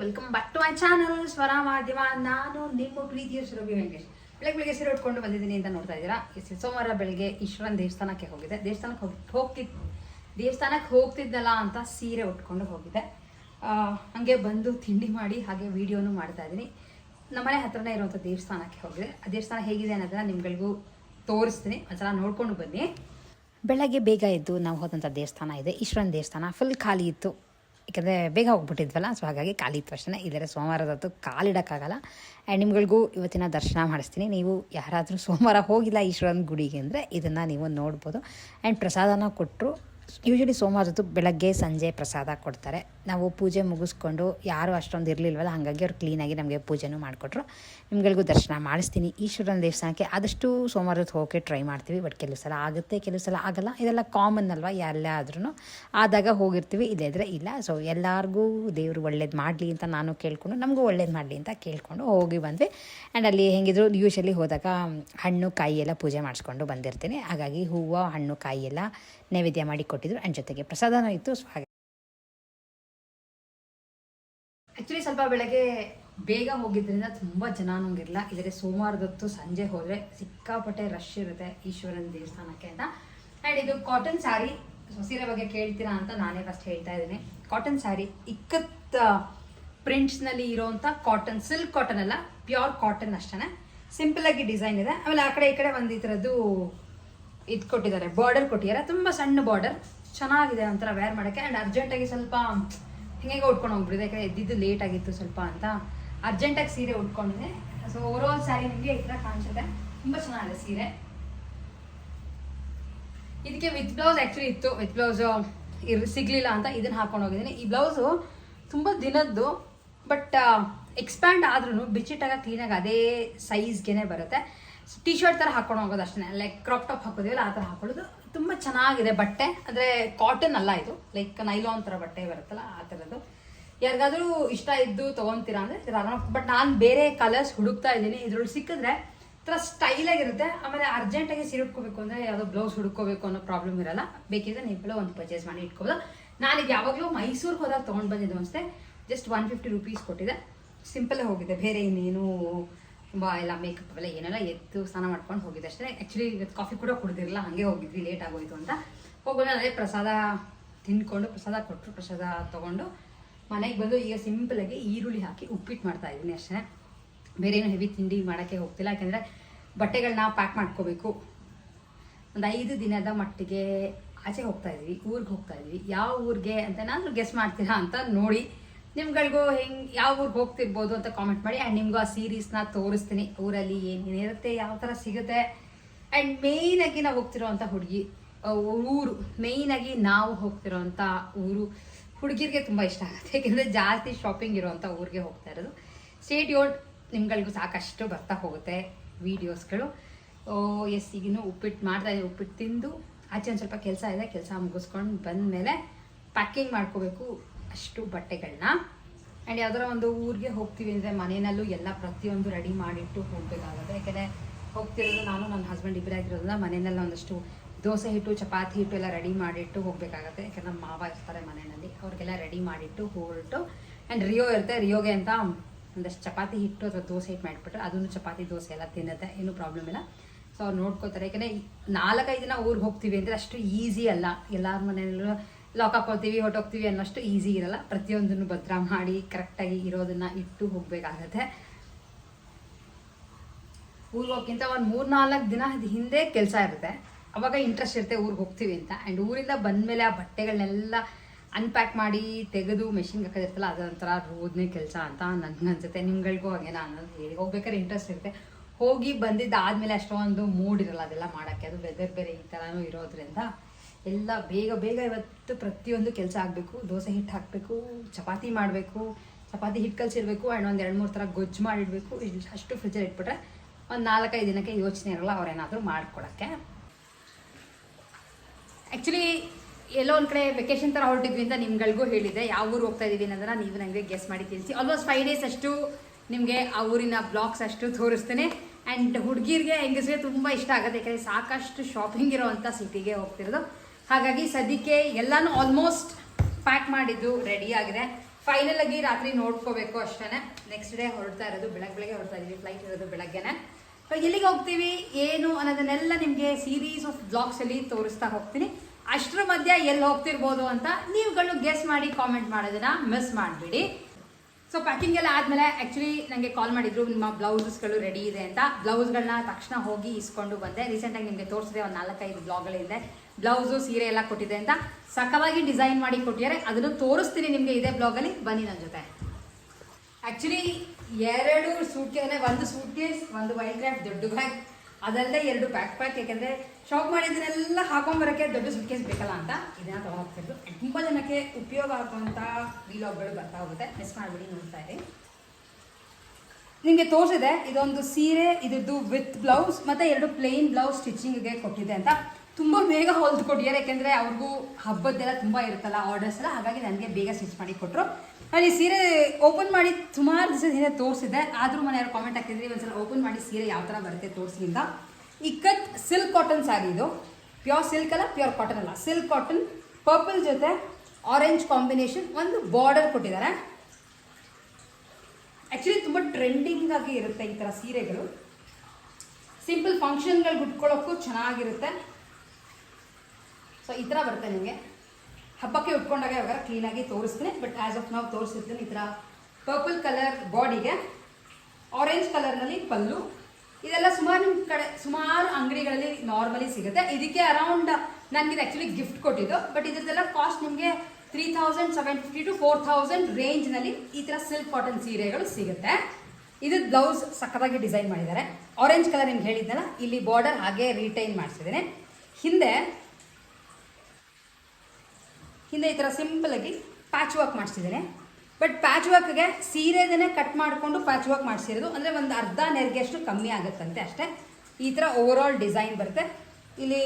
Welcome back to my channel Swara Madhyama ನಾನು ನಿಮ್ಮ ಪ್ರೀತಿಯ ಸುರಭಿ ವೆಂಕಟೇಶ್. ಬೆಳಗ್ಗೆ ಬೆಳಗ್ಗೆ ಸೀರೆ ಉಟ್ಕೊಂಡು ಬಂದಿದ್ದೀನಿ ಅಂತ ನೋಡ್ತಾ ಇದ್ದೀರಾ? ಸೋಮವಾರ ಬೆಳಗ್ಗೆ ಈಶ್ವರನ್ ದೇವಸ್ಥಾನಕ್ಕೆ ಹೋಗಿದ್ದೆ ದೇವಸ್ಥಾನಕ್ಕೆ ಹೋಗಿ ಹೋಗ್ತಿದ್ ದೇವಸ್ಥಾನಕ್ಕೆ ಹೋಗ್ತಿದ್ದಲ್ಲ ಅಂತ ಸೀರೆ ಉಟ್ಕೊಂಡು ಹೋಗಿದ್ದೆ ಹಾಗೆ ಹಂಗೆ ಬಂದು ತಿಂಡಿ ಮಾಡಿ, ಹಾಗೆ ವೀಡಿಯೋನು ಮಾಡ್ತಾ ಇದ್ದೀನಿ. ನಮ್ಮನೆ ಹತ್ರನೇ ಇರುವಂಥ ದೇವಸ್ಥಾನಕ್ಕೆ ಹೋಗಿದೆ. ಆ ದೇವಸ್ಥಾನ ಹೇಗಿದೆ ಅನ್ನೋದನ್ನ ನಿಮ್ಗಳಿಗೂ ತೋರಿಸ್ತೀನಿ. ಒಂದ್ಸಲ ನೋಡ್ಕೊಂಡು ಬನ್ನಿ. ಬೆಳಗ್ಗೆ ಬೇಗ ಎದ್ದು ನಾವು ಹೋದಂಥ ದೇವಸ್ಥಾನ ಇದೆ. ಈಶ್ವರನ ದೇವಸ್ಥಾನ. ಫುಲ್ ಖಾಲಿ ಇತ್ತು. ಯಾಕಂದರೆ ಬೇಗ ಹೋಗ್ಬಿಟ್ಟಿದ್ವಲ್ಲ ಸೊ ಹಾಗಾಗಿ ಖಾಲಿ ಪ್ರಶ್ನೆ. ಇದರ ಸೋಮವಾರದತ್ತು ಕಾಲಿಡೋಕ್ಕಾಗಲ್ಲ. ಆ್ಯಂಡ್ ನಿಮ್ಗಳಿಗೂ ಇವತ್ತಿನ ದರ್ಶನ ಮಾಡಿಸ್ತೀನಿ. ನೀವು ಯಾರಾದರೂ ಸೋಮವಾರ ಹೋಗಿಲ್ಲ ಈಶ್ವರನ ಗುಡಿಗೆ ಅಂದರೆ ಇದನ್ನು ನೀವು ನೋಡ್ಬೋದು. ಆ್ಯಂಡ್ ಪ್ರಸಾದನ ಕೊಟ್ಟರು ಯೂಶಲಿ ಸೋಮವಾರದ್ದು ಬೆಳಗ್ಗೆ, ಸಂಜೆ ಪ್ರಸಾದ ಕೊಡ್ತಾರೆ. ನಾವು ಪೂಜೆ ಮುಗಿಸ್ಕೊಂಡು ಯಾರು ಅಷ್ಟೊಂದು ಇರಲಿಲ್ವಲ್ಲ, ಹಾಗಾಗಿ ಅವ್ರು ಕ್ಲೀನಾಗಿ ನಮಗೆ ಪೂಜೆನೂ ಮಾಡಿಕೊಟ್ರು. ನಿಮ್ಗಳಿಗೂ ದರ್ಶನ ಮಾಡಿಸ್ತೀನಿ. ಈಶ್ವರನ ದೇವಸ್ಥಾನಕ್ಕೆ ಆದಷ್ಟು ಸೋಮವಾರದ್ದು ಹೋಗೋಕ್ಕೆ ಟ್ರೈ ಮಾಡ್ತೀವಿ, ಬಟ್ ಕೆಲವು ಸಲ ಆಗುತ್ತೆ, ಕೆಲವು ಸಲ ಆಗಲ್ಲ. ಇದೆಲ್ಲ ಕಾಮನ್ ಅಲ್ವಾ ಎಲ್ಲಾದ್ರೂ ಆದಾಗ ಹೋಗಿರ್ತೀವಿ ಇಲ್ಲದ್ರೆ ಇಲ್ಲ. ಸೊ ಎಲ್ಲರಿಗೂ ದೇವರು ಒಳ್ಳೇದು ಮಾಡಲಿ ಅಂತ ನಾನು ಕೇಳ್ಕೊಂಡು, ನಮಗೂ ಒಳ್ಳೇದು ಮಾಡಲಿ ಅಂತ ಕೇಳಿಕೊಂಡು ಹೋಗಿ ಬಂದ್ವಿ. ಆ್ಯಂಡ್ ಅಲ್ಲಿ ಹೆಂಗಿದ್ರು ಯೂಶಲಿ ಹೋದಾಗ ಹಣ್ಣು, ಕಾಯಿ ಎಲ್ಲ ಪೂಜೆ ಮಾಡಿಸ್ಕೊಂಡು ಬಂದಿರ್ತೀನಿ. ಹಾಗಾಗಿ ಹೂವು, ಹಣ್ಣು, ಕಾಯಿ ಎಲ್ಲ ನೈವೇದ್ಯ ಮಾಡಿ ಕೊಟ್ಟಿದ್ರು ಆ್ಯಂಡ್ ಜೊತೆಗೆ ಪ್ರಸಾದನೂ ಇತ್ತು. ಸೊ ಹಾಗೆ. ಆ್ಯಕ್ಚುಲಿ ಸ್ವಲ್ಪ ಬೆಳಗ್ಗೆ ಬೇಗ ಹೋಗಿದ್ದರಿಂದ ತುಂಬ ಜನ ನಂಗಿರಲ್ಲ ಇದರ ಸೋಮವಾರದೊತ್ತು ಸಂಜೆ ಹೋದರೆ ಸಿಕ್ಕಾಪಟ್ಟೆ ರಶ್ ಇರುತ್ತೆ ಈಶ್ವರನ ದೇವಸ್ಥಾನಕ್ಕೆ ಅಂತ. ಆ್ಯಂಡ್ ಇದು ಕಾಟನ್ ಸ್ಯಾರಿ ಸೀರೆ ಬಗ್ಗೆ ಕೇಳ್ತೀರಾ ಅಂತ ನಾನೇ ಫಸ್ಟ್ ಹೇಳ್ತಾ ಇದ್ದೀನಿ. ಕಾಟನ್ ಸ್ಯಾರಿ ಇಕ್ಕತ್ ಪ್ರಿಂಟ್ಸ್ನಲ್ಲಿ ಇರೋವಂಥ ಕಾಟನ್ ಸಿಲ್ಕ್ ಕಾಟನ್ ಅಲ್ಲ ಪ್ಯೂರ್ ಕಾಟನ್ ಅಷ್ಟೇ ಸಿಂಪಲ್ ಆಗಿ ಡಿಸೈನ್ ಇದೆ. ಆಮೇಲೆ ಆ ಕಡೆ ಈ ಕಡೆ ಒಂದು ಈ ಥರದ್ದು ಇದು ಕೊಟ್ಟಿದ್ದಾರೆ. ಬಾರ್ಡರ್ ಕೊಟ್ಟಿದ್ದಾರೆ. ತುಂಬ ಸಣ್ಣ ಬಾರ್ಡರ್ ಚೆನ್ನಾಗಿದೆ ಒಂಥರ ವೇರ್ ಮಾಡೋಕ್ಕೆ. ಆ್ಯಂಡ್ ಅರ್ಜೆಂಟಾಗಿ ಸ್ವಲ್ಪ ಹಿಂಗೆ ಉಟ್ಕೊಂಡು ಹೋಗ್ಬಿಡಿದೆ ಯಾಕಂದರೆ ಎದ್ದಿದ್ದು ಲೇಟ್ ಆಗಿತ್ತು ಸ್ವಲ್ಪ ಅಂತ. ಅರ್ಜೆಂಟಾಗಿ ಸೀರೆ ಉಟ್ಕೊಂಡಿದೆ ಸೊ ಓವರ್ ಆಲ್ ಸ್ಯಾರಿ ನಿಮಗೆ ಈ ಥರ ಕಾಣಿಸುತ್ತೆ. ತುಂಬ ಚೆನ್ನಾಗಿದೆ ಸೀರೆ. ಇದಕ್ಕೆ ವಿತ್ ಬ್ಲೌಸ್ ಆ್ಯಕ್ಚುಲಿ ಇತ್ತು. ವಿತ್ ಬ್ಲೌಸ್ ಇರ್, ಸಿಗ್ಲಿಲ್ಲ ಅಂತ ಇದನ್ನ ಹಾಕೊಂಡು ಹೋಗಿದ್ದೀನಿ. ಈ ಬ್ಲೌಸು ತುಂಬ ದಿನದ್ದು ಬಟ್ ಎಕ್ಸ್ಪ್ಯಾಂಡ್ ಆದ್ರೂ ಬಿಚ್ಚಿಟ್ಟಾಗ ಕ್ಲೀನಾಗಿ ಅದೇ ಸೈಜ್ಗೆ ಬರುತ್ತೆ. ಟಿ ಶರ್ಟ್ ಥರ ಹಾಕೊಂಡು ಹೋಗೋದು ಅಷ್ಟೇ ಲೈಕ್ ಕ್ರಾಪ್ ಟಾಪ್ ಹಾಕೋದಿವಲ್ಲ, ಆ ಥರ ಹಾಕೊಳ್ಳೋದು. ತುಂಬ ಚೆನ್ನಾಗಿದೆ ಬಟ್ಟೆ. ಅಂದರೆ ಕಾಟನ್ ಅಲ್ಲ ಇದು. ಲೈಕ್ ನೈಲಾನ್ ಥರ ಬಟ್ಟೆ ಬರುತ್ತಲ್ಲ, ಆ ಥರದ್ದು ಯಾರಿಗಾದ್ರೂ ಇಷ್ಟ ಇದ್ದು ತೊಗೊತೀರಾ ಅಂದರೆ ಬಟ್ ನಾನು ಬೇರೆ ಕಲರ್ಸ್ ಹುಡುಕ್ತಾ ಇದ್ದೀನಿ. ಇದ್ರೊಳಗೆ ಸಿಕ್ಕಿದ್ರೆ ಥರ ಸ್ಟೈಲಾಗಿರುತ್ತೆ ಆಮೇಲೆ ಅರ್ಜೆಂಟಾಗಿ ಸೀರೆ ಉಟ್ಕೋಬೇಕು ಅಂದರೆ ಯಾವುದೋ ಬ್ಲೌಸ್ ಹುಡ್ಕೋಬೇಕು ಅನ್ನೋ ಪ್ರಾಬ್ಲಮ್ ಇರಲ್ಲ. ಬೇಕಿದ್ರೆ ನೀವುಗಳು ಒಂದು ಪರ್ಚೇಸ್ ಮಾಡಿ ಇಟ್ಕೋಬೋದು. ನಾನೀಗ ಯಾವಾಗಲೂ ಮೈಸೂರಿಗೆ ಹೋದಾಗ ತೊಗೊಂಡು ಬಂದಿದ್ದು ಅಷ್ಟೇ. ಜಸ್ಟ್ ಒನ್ ಫಿಫ್ಟಿ ರುಪೀಸ್ ಕೊಟ್ಟಿದೆ. ಸಿಂಪಲ್ ಹೋಗಿದೆ. ಬೇರೆ ಇನ್ನೇನು ತುಂಬ ಎಲ್ಲ ಮೇಕಪ್ ಎಲ್ಲ ಏನೆಲ್ಲ ಎದ್ದು ಸ್ನಾನ ಮಾಡ್ಕೊಂಡು ಹೋಗಿದ್ದೆ ಅಷ್ಟೇ. ಆ್ಯಕ್ಚುಲಿ ಕಾಫಿ ಕೂಡ ಕುಡಿದಿರಲಿಲ್ಲ, ಹಾಗೆ ಹೋಗಿದ್ವಿ ಲೇಟ್ ಆಗೋಯ್ತು ಅಂತ. ಹೋಗೋಣ ಅದೇ ಪ್ರಸಾದ ತಿನ್ಕೊಂಡು ಪ್ರಸಾದ ಕೊಟ್ಟರು ಪ್ರಸಾದ ತೊಗೊಂಡು ಮನೆಗೆ ಬಂದು ಈಗ ಸಿಂಪಲಾಗಿ ಈರುಳ್ಳಿ ಹಾಕಿ ಉಪ್ಪಿಟ್ಟು ಮಾಡ್ತಾ ಇದ್ದೀನಿ ಅಷ್ಟೇ. ಬೇರೆ ಏನು ಹೆವಿ ತಿಂಡಿ ಮಾಡೋಕ್ಕೆ ಹೋಗ್ತಿಲ್ಲ, ಯಾಕೆಂದರೆ ಬಟ್ಟೆಗಳನ್ನ ಪ್ಯಾಕ್ ಮಾಡ್ಕೋಬೇಕು. ಒಂದು ಐದು ದಿನದ ಮಟ್ಟಿಗೆ ಆಚೆ ಹೋಗ್ತಾ ಇದ್ವಿ, ಊರಿಗೆ ಹೋಗ್ತಾ ಇದ್ವಿ. ಯಾವ ಊರಿಗೆ ಅಂತ ನಾನು ಗೆಸ್ ಮಾಡ್ತೀರಾ ಅಂತ ನೋಡಿ. ನಿಮ್ಗಳಿಗೂ ಹೆಂಗೆ, ಯಾವ ಊರಿಗೆ ಹೋಗ್ತಿರ್ಬೋದು ಅಂತ ಕಾಮೆಂಟ್ ಮಾಡಿ. ಆ್ಯಂಡ್ ನಿಮ್ಗೂ ಆ ಸೀರೀಸ್ನ ತೋರಿಸ್ತೀನಿ. ಊರಲ್ಲಿ ಏನೇನಿರುತ್ತೆ ಯಾವ ಥರ ಸಿಗುತ್ತೆ. ಆ್ಯಂಡ್ ಮೇಯ್ನಾಗಿ ನಾವು ಹೋಗ್ತಿರೋವಂಥ ಹುಡುಗಿ ಊರು. ಮೇಯ್ನಾಗಿ ನಾವು ಹೋಗ್ತಿರೋವಂಥ ಊರು ಹುಡುಗಿರಿಗೆ ತುಂಬ ಇಷ್ಟ ಆಗುತ್ತೆ. ಯಾಕೆಂದರೆ ಜಾಸ್ತಿ ಶಾಪಿಂಗ್ ಇರೋವಂಥ ಊರಿಗೆ ಹೋಗ್ತಾ ಇರೋದು. ಸ್ಟೇಟ್ ಯೋಡ್ ನಿಮ್ಗಳಿಗೂ ಸಾಕಷ್ಟು ಬರ್ತಾ ಹೋಗುತ್ತೆ ವೀಡಿಯೋಸ್ಗಳು ಎಸ್, ಈಗಿನ್ನೂ ಉಪ್ಪಿಟ್ಟು ಮಾಡ್ತಾ ಇದ್ದೀನಿ ಉಪ್ಪಿಟ್ಟು ತಿಂದು ಆಚೆ ಒಂದು ಸ್ವಲ್ಪ ಕೆಲಸ ಇದೆ. ಕೆಲಸ ಮುಗಿಸ್ಕೊಂಡು ಬಂದಮೇಲೆ ಪ್ಯಾಕಿಂಗ್ ಮಾಡ್ಕೋಬೇಕು. ಅಷ್ಟು ಬಟ್ಟೆಗಳನ್ನ. ಆ್ಯಂಡ್ ಯಾವ್ದಾರ ಒಂದು ಊರಿಗೆ ಹೋಗ್ತೀವಿ ಅಂದರೆ ಮನೆಯಲ್ಲೂ ಎಲ್ಲ ಪ್ರತಿಯೊಂದು ರೆಡಿ ಮಾಡಿಟ್ಟು ಹೋಗಬೇಕಾಗುತ್ತೆ. ಯಾಕೆಂದರೆ ಹೋಗ್ತಿರೋದು ನಾನು, ನನ್ನ ಹಸ್ಬೆಂಡ್ ಇಬ್ಬರಾಗಿರೋದ್ರಿಂದ ಮನೆಯಲ್ಲ ಒಂದಷ್ಟು ದೋಸೆ ಹಿಟ್ಟು, ಚಪಾತಿ ಹಿಟ್ಟು ಎಲ್ಲ ರೆಡಿ ಮಾಡಿಟ್ಟು ಹೋಗಬೇಕಾಗತ್ತೆ. ಯಾಕಂದ್ರೆ ನಮ್ಮ ಮಾವ ಇರ್ತಾರೆ ಮನೆಯಲ್ಲಿ. ಅವ್ರಿಗೆಲ್ಲ ರೆಡಿ ಮಾಡಿಟ್ಟು ಹೊರಟು ಆ್ಯಂಡ್ ರಿಯೋ ಇರುತ್ತೆ. ರಿಯೋಗೆ ಅಂತ ಒಂದಷ್ಟು ಚಪಾತಿ ಹಿಟ್ಟು ಅಥವಾ ದೋಸೆ ಹಿಟ್ಟು ಮಾಡಿಬಿಟ್ರೆ ಅದನ್ನು ಚಪಾತಿ ದೋಸೆ ಎಲ್ಲ ತಿನ್ನುತ್ತೆ. ಏನೂ ಪ್ರಾಬ್ಲಮ್ ಇಲ್ಲ. ಸೊ ಅವ್ರು ನೋಡ್ಕೋತಾರೆ ಯಾಕೆಂದರೆ ನಾಲ್ಕೈದು ದಿನ ಊರಿಗೆ ಹೋಗ್ತೀವಿ ಅಂದರೆ ಅಷ್ಟು ಈಸಿ ಅಲ್ಲ. ಎಲ್ಲರ ಮನೆಯಲ್ಲೂ ಲಾಕ್ ಹಾಕೊಳ್ತೀವಿ ಹೊಟ್ಟೋಗ್ತೀವಿ ಅನ್ನೋಷ್ಟು ಈಸಿ ಇರಲ್ಲ. ಪ್ರತಿಯೊಂದನ್ನು ಭದ್ರ ಮಾಡಿ ಕರೆಕ್ಟಾಗಿ ಇರೋದನ್ನು ಇಟ್ಟು ಹೋಗಬೇಕಾಗತ್ತೆ. ಊರಿಗೆ ಹೋಗ್ಕಿಂತ ಒಂದು ಮೂರು ನಾಲ್ಕು ದಿನ ಹಿಂದೆ ಕೆಲಸ ಇರುತ್ತೆ. ಅವಾಗ ಇಂಟ್ರೆಸ್ಟ್ ಇರುತ್ತೆ ಊರಿಗೆ ಹೋಗ್ತೀವಿ ಅಂತ. ಆ್ಯಂಡ್ ಊರಿಂದ ಬಂದಮೇಲೆ ಆ ಬಟ್ಟೆಗಳನ್ನೆಲ್ಲ ಅನ್ಪ್ಯಾಕ್ ಮಾಡಿ ತೆಗೆದು ಮೆಷಿನ್ಗೆ ಹಾಕೋದಿರ್ತಲ್ಲ ಅದೊಂಥರ ರೋದನೆ ಕೆಲಸ ಅಂತ ನನಗನ್ಸುತ್ತೆ ನಿಮ್ಗಳಿಗೂ ಹಾಗೆ ನಾನು ಹೇಳಿ ಹೋಗ್ಬೇಕಾದ್ರೆ ಇಂಟ್ರೆಸ್ಟ್ ಇರುತ್ತೆ. ಹೋಗಿ ಬಂದಿದ್ದಾದ್ಮೇಲೆ ಅಷ್ಟೊಂದು ಮೂಡ್ ಇರಲ್ಲ ಅದೆಲ್ಲ ಮಾಡೋಕ್ಕೆ. ಅದು ವೆದರ್ ಬೇರೆ ಈ ಥರನೂ ಇರೋದ್ರಿಂದ. ಎಲ್ಲ ಬೇಗ ಬೇಗ ಇವತ್ತು ಪ್ರತಿಯೊಂದು ಕೆಲಸ ಆಗಬೇಕು. ದೋಸೆ ಹಿಟ್ಟು ಹಾಕಬೇಕು, ಚಪಾತಿ ಮಾಡಬೇಕು, ಚಪಾತಿ ಹಿಟ್ಟು ಕಲಿಸಿರ್ಬೇಕು, ಆ್ಯಂಡ್ ಒಂದು ಎರಡು ಮೂರು ಥರ ಗೊಜ್ಜು ಮಾಡಿಡಬೇಕು. ಅಷ್ಟು ಫ್ರಿಜ್ಜಲ್ಲಿ ಇಟ್ಬಿಟ್ರೆ ಒಂದು ನಾಲ್ಕೈದು ದಿನಕ್ಕೆ ಯೋಚನೆ ಇರಲ್ಲ ಅವರೇನಾದರೂ ಮಾಡ್ಕೊಡೋಕ್ಕೆ ಆ್ಯಕ್ಚುಲಿ ಎಲ್ಲೋ ಒಂದು ಕಡೆ ವೆಕೇಶನ್ ಥರ ಹೊರಟಿದ್ರಿಂದ ನಿಮ್ಗಳಿಗೂ ಹೇಳಿದೆ. ಯಾವ ಊರು ಹೋಗ್ತಾ ಇದ್ದೀವಿ ಅನ್ನೋದನ್ನ ನೀವು ನನಗೆ ಗೆಸ್ ಮಾಡಿ ತಿಳಿಸಿ. ಆಲ್ಮೋಸ್ಟ್ ಫೈವ್ ಡೇಸ್ ಅಷ್ಟು ನಿಮಗೆ ಆ ಊರಿನ ಬ್ಲಾಗ್ಸ್ ಅಷ್ಟು ತೋರಿಸ್ತೇನೆ. ಆ್ಯಂಡ್ ಹುಡುಗಿರಿಗೆ ಹೆಂಗಸ್ರಿಗೆ ತುಂಬ ಇಷ್ಟ ಆಗುತ್ತೆ. ಯಾಕಂದರೆ ಸಾಕಷ್ಟು ಶಾಪಿಂಗ್ ಇರೋವಂಥ ಸಿಟಿಗೆ ಹೋಗ್ತಿರೋದು. ಹಾಗಾಗಿ ಸದ್ಯಕ್ಕೆ ಎಲ್ಲನೂ ಆಲ್ಮೋಸ್ಟ್ ಪ್ಯಾಕ್ ಮಾಡಿದ್ದು ರೆಡಿ ಆಗಿದೆ. ಫೈನಲ್ ಆಗಿ ರಾತ್ರಿ ನೋಡ್ಕೋಬೇಕು ಅಷ್ಟೇ ನೆಕ್ಸ್ಟ್ ಡೇ ಹೊರಡ್ತಾ ಇರೋದು ಬೆಳಗ್ಗೆ ಬೆಳಗ್ಗೆ ಹೊರಡ್ತಾ ಇದೀವಿ ಫ್ಲೈಟ್ ಇರೋದು ಬೆಳಗ್ಗೆನೆ. ಎಲ್ಲಿಗೆ ಹೋಗ್ತೀವಿ, ಏನು ಅನ್ನೋದನ್ನೆಲ್ಲ ನಿಮಗೆ ಸೀರೀಸ್ ಆಫ್ ಬ್ಲಾಗ್ಸ್ ಅಲ್ಲಿ ತೋರಿಸ್ತಾ ಹೋಗ್ತೀನಿ. ಅಷ್ಟರ ಮಧ್ಯ ಎಲ್ಲಿ ಹೋಗ್ತಿರ್ಬೋದು ಅಂತ ನೀವುಗಳು ಗೆಸ್ ಮಾಡಿ ಕಾಮೆಂಟ್ ಮಾಡೋದನ್ನ ಮಿಸ್ ಮಾಡಬೇಡಿ. ಸೊ ಪ್ಯಾಕಿಂಗ್ ಎಲ್ಲ ಆದಮೇಲೆ ಆ್ಯಕ್ಚುಲಿ ನನಗೆ ಕಾಲ್ ಮಾಡಿದ್ರು, ನಿಮ್ಮ ಬ್ಲೌಸಸ್ಗಳು ರೆಡಿ ಇದೆ ಅಂತ. ಬ್ಲೌಸ್ಗಳನ್ನ ತಕ್ಷಣ ಹೋಗಿ ಇಸ್ಕೊಂಡು ಬಂದೆ. ರೀಸೆಂಟಾಗಿ ನಿಮಗೆ ತೋರಿಸಿದೆ ಒಂದು ನಾಲ್ಕೈದು ಬ್ಲಾಗ್ಗಳಿಂದ ಬ್ಲೌಸು, ಸೀರೆ ಎಲ್ಲ ಕೊಟ್ಟಿದೆ ಅಂತ. ಸಕವಾಗಿ ಡಿಸೈನ್ ಮಾಡಿ ಕೊಟ್ಟಿದ್ದಾರೆ. ಅದನ್ನು ತೋರಿಸ್ತೀನಿ ನಿಮಗೆ ಇದೇ ಬ್ಲಾಗಲ್ಲಿ ಬನ್ನಿ ನನ್ನ ಜೊತೆ. ಆ್ಯಕ್ಚುಲಿ ಎರಡು ಸೂಟ್ ಕೇಸ್ ಒಂದು ಸೂಟ್ ಕೇಸ್ ಒಂದು ವೈಟ್ ಕ್ರಾಫ್ಟ್ ದೊಡ್ಡ ಬ್ಯಾಗ್ ಅದಲ್ಲದೆ ಎರಡು ಬ್ಯಾಕ್ ಪ್ಯಾಕ್ ಯಾಕೆಂದರೆ ಶಾಪ್ ಮಾಡಿದ್ದನ್ನೆಲ್ಲ ಹಾಕೊಂಬರೋಕ್ಕೆ ದೊಡ್ಡ ಸುಟ್ಕೇಸ್ ಬೇಕಲ್ಲ ಅಂತ ಇದನ್ನ ತೊಗೊಂಡೋಗ್ತಿದ್ದು ತುಂಬ ಜನಕ್ಕೆ ಉಪಯೋಗ ಆಗುವಂಥ ವಿಲಾಗ್ಗಳು ಬರ್ತಾ ಹೋಗುತ್ತೆ. ಮಿಸ್ ಮಾಡಿಬಿಡಿ, ನೋಡ್ತಾ ಇರಿ. ನಿಮಗೆ ತೋರಿಸಿದೆ, ಇದೊಂದು ಸೀರೆ, ಇದ್ರದ್ದು ವಿತ್ ಬ್ಲೌಸ್ ಮತ್ತು ಎರಡು ಪ್ಲೇನ್ ಬ್ಲೌಸ್ ಸ್ಟಿಚಿಂಗ್ಗೆ ಕೊಟ್ಟಿದೆ ಅಂತ. ತುಂಬ ಬೇಗ ಹೊಲ್ದು ಕೊಟ್ಟಿದ್ದಾರೆ ಯಾಕೆಂದರೆ ಅವ್ರಿಗೂ ಹಬ್ಬದ್ದೆಲ್ಲ ತುಂಬ ಇರುತ್ತಲ್ಲ ಆರ್ಡರ್ಸ್ ಎಲ್ಲ. ಹಾಗಾಗಿ ನನಗೆ ಬೇಗ ಸ್ಟಿಚ್ ಮಾಡಿ ಕೊಟ್ಟರು ಈ ಸೀರೆ ಓಪನ್ ಮಾಡಿ ಸುಮಾರು ದಿವಸದ ಹಿಂದೆ ತೋರಿಸಿದ್ದೆ. ಆದರೂ ಮನೆಯವರು ಕಾಮೆಂಟ್ ಹಾಕಿದ್ರಿ, ಒಂದ್ಸಲ ಓಪನ್ ಮಾಡಿ ಸೀರೆ ಯಾವ ಥರ ಬರುತ್ತೆ ತೋರಿಸಿ ಅಂತ ಇಕ್ಕತ್ ಸಿಲ್ಕ್ ಕಾಟನ್ ಸ್ಯಾರಿ ಇದು. ಪ್ಯೂರ್ ಸಿಲ್ಕ್ ಅಲ್ಲ ಪ್ಯೂರ್ ಕಾಟನ್ ಅಲ್ಲ. ಸಿಲ್ಕ್ ಕಾಟನ್ ಪರ್ಪಲ್ ಜೊತೆ ಆರೆಂಜ್ ಕಾಂಬಿನೇಷನ್ ಒಂದು ಬಾರ್ಡರ್ ಕೊಟ್ಟಿದ್ದಾರೆ. ಆ್ಯಕ್ಚುಲಿ ತುಂಬ ಟ್ರೆಂಡಿಂಗ್ ಆಗಿ ಇರುತ್ತೆ ಈ ಥರ ಸೀರೆಗಳು. ಸಿಂಪಲ್ ಫಂಕ್ಷನ್ಗಳು ಉಟ್ಕೊಳ್ಳೋಕ್ಕೂ ಚೆನ್ನಾಗಿರುತ್ತೆ. ಸೊ ಈ ಥರ ಬರುತ್ತೆ ನಿಮಗೆ. ಹಬ್ಬಕ್ಕೆ ಉಟ್ಕೊಂಡಾಗ ಯಾವಾಗ ಕ್ಲೀನಾಗಿ ತೋರಿಸ್ತೀನಿ. ಬಟ್ ಆ್ಯಸ್ ಆಫ್ ನಾವು ತೋರಿಸಿರ್ತೀನಿ ಈ ಥರ ಪರ್ಪಲ್ ಕಲರ್ ಬಾಡಿಗೆ ಆರೆಂಜ್ ಕಲರ್ನಲ್ಲಿ ಪಲ್ಲು. ಇದೆಲ್ಲ ಸುಮಾರು ನಿಮ್ಮ ಕಡೆ, ಸುಮಾರು ಅಂಗಡಿಗಳಲ್ಲಿ ನಾರ್ಮಲಿ ಸಿಗುತ್ತೆ. ಇದಕ್ಕೆ ಅರೌಂಡ್ ನನಗೆ ಆ್ಯಕ್ಚುಲಿ ಗಿಫ್ಟ್ ಕೊಟ್ಟಿದ್ದು. ಬಟ್ ಇದರದೆಲ್ಲ ಕಾಸ್ಟ್ ನಿಮಗೆ three thousand seven fifty to four thousand ರೇಂಜ್ನಲ್ಲಿ ಈ ಥರ ಸಿಲ್ಕ್ ಕಾಟನ್ ಸೀರೆಗಳು ಸಿಗುತ್ತೆ. ಇದು ಬ್ಲೌಸ್ ಸಕ್ಕತ್ತಾಗಿ ಡಿಸೈನ್ ಮಾಡಿದ್ದಾರೆ. ಆರೆಂಜ್ ಕಲರ್ ನಿಮ್ಗೆ ಹೇಳಿದ್ದಲ್ಲ ಇಲ್ಲಿ ಬಾರ್ಡರ್ ಹಾಗೆ ರೀಟೈನ್ ಮಾಡಿಸಿದ್ದೇನೆ. ಹಿಂದೆ ಹಿಂದೆ ಈ ಥರ ಸಿಂಪಲಾಗಿ ಪ್ಯಾಚ್ ವರ್ಕ್ ಮಾಡಿಸಿದ್ದೇನೆ. ಬಟ್ ಪ್ಯಾಚ್ ವರ್ಕ್ಗೆ ಸೀರೆದನ್ನೇ ಕಟ್ ಮಾಡಿಕೊಂಡು ಪ್ಯಾಚ್ ವರ್ಕ್ ಮಾಡಿಸಿರೋದು ಅಂದರೆ ಒಂದು ಅರ್ಧ ನೆರಿಗೆಷ್ಟು ಕಮ್ಮಿ ಆಗುತ್ತಂತೆ ಅಷ್ಟೇ. ಈ ಥರ ಓವರ್ ಆಲ್ ಡಿಸೈನ್ ಬರುತ್ತೆ. ಇಲ್ಲಿ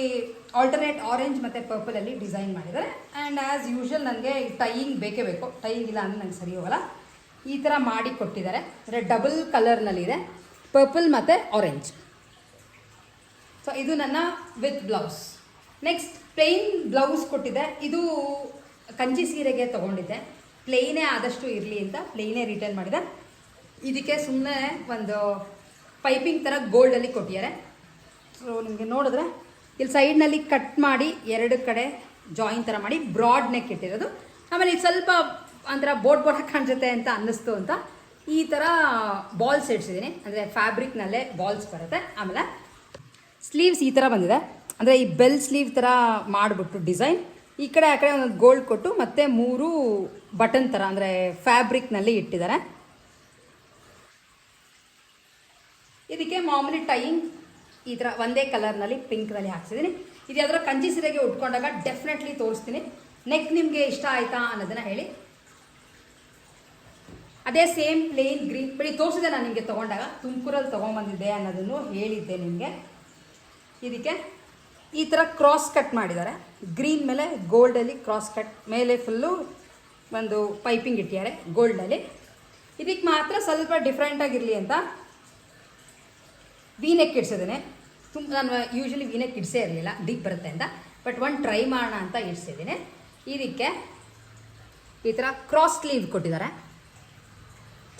ಆಲ್ಟರ್ನೇಟ್ ಆರೆಂಜ್ ಮತ್ತು ಪರ್ಪಲಲ್ಲಿ ಡಿಸೈನ್ ಮಾಡಿದ್ದಾರೆ. ಆ್ಯಂಡ್ ಆ್ಯಸ್ ಯೂಶುವಲ್ ನನಗೆ ಟೈಯಿಂಗ್ ಬೇಕೇ ಬೇಕು. ಟೈಯಿಂಗ್ ಇಲ್ಲ ಅಂದರೆ ನಂಗೆ ಸರಿ ಹೋಗಲ್ಲ. ಈ ಥರ ಮಾಡಿ ಕೊಟ್ಟಿದ್ದಾರೆ. ಅಂದರೆ ಡಬಲ್ ಕಲರ್ನಲ್ಲಿದೆ ಪರ್ಪಲ್ ಮತ್ತು ಆರೆಂಜ್ ಸೊ ಇದು ನನ್ನ with blouse next plain blouse ಕೊಟ್ಟಿದೆ. ಇದು ಕಂಚಿ ಸೀರೆಗೆ ತೊಗೊಂಡಿದ್ದೆ. ಪ್ಲೇನೇ ಆದಷ್ಟು ಇರಲಿ ಅಂತ ಪ್ಲೇನೇ ರಿಟರ್ನ್ ಮಾಡಿದೆ. ಇದಕ್ಕೆ ಸುಮ್ಮನೆ ಒಂದು ಪೈಪಿಂಗ್ ಥರ ಗೋಲ್ಡಲ್ಲಿ ಕೊಟ್ಟಿದ್ದಾರೆ. ಸೊ ನಿಮಗೆ ನೋಡಿದ್ರೆ ಇಲ್ಲಿ ಸೈಡ್ನಲ್ಲಿ ಕಟ್ ಮಾಡಿ ಎರಡು ಕಡೆ ಜಾಯಿನ್ ಥರ ಮಾಡಿ ಬ್ರಾಡ್ ನೆಕ್ ಇಟ್ಟಿರೋದು. ಆಮೇಲೆ ಇದು ಸ್ವಲ್ಪ ಅಂದರೆ ಬೋಟ್ ಬೋಟ್ ಕಾಣಿಸುತ್ತೆ ಅಂತ ಅನ್ನಿಸ್ತು ಅಂತ ಈ ಥರ ಬಾಲ್ಸ್ ಇಡ್ಸಿದ್ದೀನಿ. ಅಂದರೆ ಫ್ಯಾಬ್ರಿಕ್ನಲ್ಲೇ ಬಾಲ್ಸ್ ಬರುತ್ತೆ. ಆಮೇಲೆ ಸ್ಲೀವ್ಸ್ ಈ ಥರ ಬಂದಿದೆ. ಅಂದರೆ ಈ ಬೆಲ್ ಸ್ಲೀವ್ ಥರ ಮಾಡಿಬಿಟ್ಟು ಡಿಸೈನ್ ಈ ಕಡೆ ಆ ಕಡೆ ಒಂದೊಂದು ಗೋಲ್ಡ್ ಕೊಟ್ಟು ಮತ್ತೆ ಮೂರು ಬಟನ್ ಥರ ಅಂದರೆ ಫ್ಯಾಬ್ರಿಕ್ನಲ್ಲಿ ಇಟ್ಟಿದ್ದಾರೆ. ಇದಕ್ಕೆ ಮಾಮೂಲಿ ಟೈಯಿಂಗ್ ಈ ಥರ ಒಂದೇ ಕಲರ್ನಲ್ಲಿ ಪಿಂಕ್ನಲ್ಲಿ ಹಾಕ್ಸಿದ್ದೀನಿ. ಇದು ಯಾವ್ದಾರ ಕಂಚಿ ಸೀರೆಗೆ ಉಟ್ಕೊಂಡಾಗ ಡೆಫಿನೆಟ್ಲಿ ತೋರಿಸ್ತೀನಿ. ನೆಕ್ ನಿಮಗೆ ಇಷ್ಟ ಆಯಿತಾ ಅನ್ನೋದನ್ನು ಹೇಳಿ. ಅದೇ ಸೇಮ್ ಪ್ಲೇನ್ ಗ್ರೀನ್ ಬಿಳಿ ತೋರಿಸಿದೆ ನಾನು ನಿಮಗೆ ತೊಗೊಂಡಾಗ. ತುಮಕೂರಲ್ಲಿ ತೊಗೊಂಬಂದಿದ್ದೆ ಅನ್ನೋದನ್ನು ಹೇಳಿದ್ದೆ ನಿಮಗೆ. ಇದಕ್ಕೆ ಈ ಥರ ಕ್ರಾಸ್ ಕಟ್ ಮಾಡಿದ್ದಾರೆ. ಗ್ರೀನ್ ಮೇಲೆ ಗೋಲ್ಡಲ್ಲಿ ಕ್ರಾಸ್ ಕಟ್ ಮೇಲೆ ಫುಲ್ಲು ಒಂದು ಪೈಪಿಂಗ್ ಇಟ್ಟಿದ್ದಾರೆ ಗೋಲ್ಡಲ್ಲಿ ಇದಕ್ಕೆ ಮಾತ್ರ ಸ್ವಲ್ಪ ಡಿಫ್ರೆಂಟಾಗಿರಲಿ ಅಂತ ವೀನೆಕ್ ಇಡ್ಸಿದ್ದೇನೆ. ತುಂಬ ನಾನು ಯೂಶ್ವಲಿ ವೀನೆಕ್ ಇಡ್ಸೇ ಇರಲಿಲ್ಲ ಡೀಪ್ ಬರುತ್ತೆ ಅಂತ. ಬಟ್ ಒಂದು ಟ್ರೈ ಮಾಡೋಣ ಅಂತ ಇಡ್ಸಿದ್ದೀನಿ. ಇದಕ್ಕೆ ಈ ಥರ ಕ್ರಾಸ್ ಸ್ಲೀವ್ ಕೊಟ್ಟಿದ್ದಾರೆ.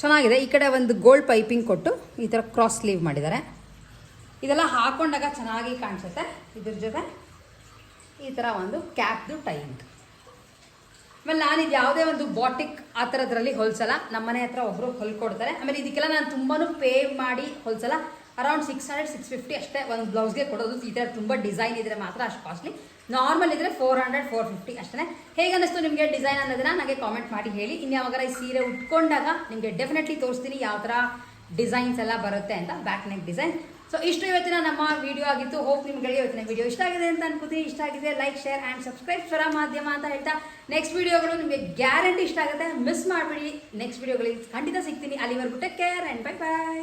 ಚೆನ್ನಾಗಿದೆ. ಈ ಕಡೆ ಒಂದು ಗೋಲ್ಡ್ ಪೈಪಿಂಗ್ ಕೊಟ್ಟು ಈ ಥರ ಕ್ರಾಸ್ ಸ್ಲೀವ್ ಮಾಡಿದ್ದಾರೆ. ಇದೆಲ್ಲ ಹಾಕೊಂಡಾಗ ಚೆನ್ನಾಗಿ ಕಾಣಿಸುತ್ತೆ. ಇದ್ರ ಜೊತೆ ಈ ಥರ ಒಂದು ಕ್ಯಾಪ್ದು ಟೈಮ್ ಆಮೇಲೆ ನಾನು ಇದು ಯಾವುದೇ ಒಂದು ಬಾಟಿಕ್ ಆ ಥರದ್ರಲ್ಲಿ ಹೊಲ್ಸಲ್ಲ. ನಮ್ಮ ಮನೆ ಹತ್ರ ಒಬ್ಬರು ಹೊಲ್ಕೊಡ್ತಾರೆ ಆಮೇಲೆ ಇದಕ್ಕೆಲ್ಲ ನಾನು ತುಂಬಾ ಪೇ ಮಾಡಿ ಹೊಲ್ಸಲ್ಲ. Around six hundred six fifty ಅಷ್ಟೇ ಒಂದು ಬ್ಲೌಸ್ಗೆ ಕೊಡೋದು. ಈ ಥರ ತುಂಬ ಡಿಸೈನ್ ಇದ್ರೆ ಮಾತ್ರ ಅಷ್ಟು ಕಾಸ್ಟ್ಲಿ ನಾರ್ಮಲ್ ಇದ್ರೆ ಫೋರ್ ಹಂಡ್ರೆಡ್ ಫೋರ್ ಫಿಫ್ಟಿ ಅಷ್ಟೇ ಹೇಗೆ ಅನ್ನಿಸ್ತು ನಿಮಗೆ ಡಿಸೈನ್ ಅನ್ನೋದನ್ನ ನನಗೆ ಕಾಮೆಂಟ್ ಮಾಡಿ ಹೇಳಿ. ಇನ್ನು ಯಾವಾಗ ಈ ಸೀರೆ ಉಟ್ಕೊಂಡಾಗ ನಿಮಗೆ ಡೆಫಿನೆಟ್ಲಿ ತೋರಿಸ್ತೀನಿ ಯಾವ ಥರ ಡಿಸೈನ್ಸ್ ಎಲ್ಲ ಬರುತ್ತೆ ಅಂತ ಬ್ಯಾಕ್ ನೆಕ್ ಡಿಸೈನ್ ಸೊ ಇಷ್ಟು ಇವತ್ತಿನ ನಮ್ಮ ವಿಡಿಯೋ ಆಗಿತ್ತು. ಹೋಪ್ ನಿಮ್ಗಳಿಗೆ ಇವತ್ತಿನ ವಿಡಿಯೋ ಇಷ್ಟ ಆಗಿದೆ ಅಂತ ಅನ್ಕೋತೀನಿ. ಇಷ್ಟ ಆಗಿದೆ ಲೈಕ್ ಶೇರ್ ಆ್ಯಂಡ್ ಸಬ್ಸ್ಕ್ರೈಬ್ ಸ್ವರ ಮಾಧ್ಯಮ ಅಂತ ಹೇಳ್ತಾ ನೆಕ್ಸ್ಟ್ ವಿಡಿಯೋಗಳು ನಿಮಗೆ ಗ್ಯಾರಂಟಿ ಇಷ್ಟ ಆಗುತ್ತೆ. ಮಿಸ್ ಮಾಡಬೇಡಿ. ನೆಕ್ಸ್ಟ್ ವಿಡಿಯೋಗಳಿಗೆ ಖಂಡಿತ ಸಿಗ್ತೀನಿ. ಅಲ್ಲಿವರೆಗೂ take care and bye bye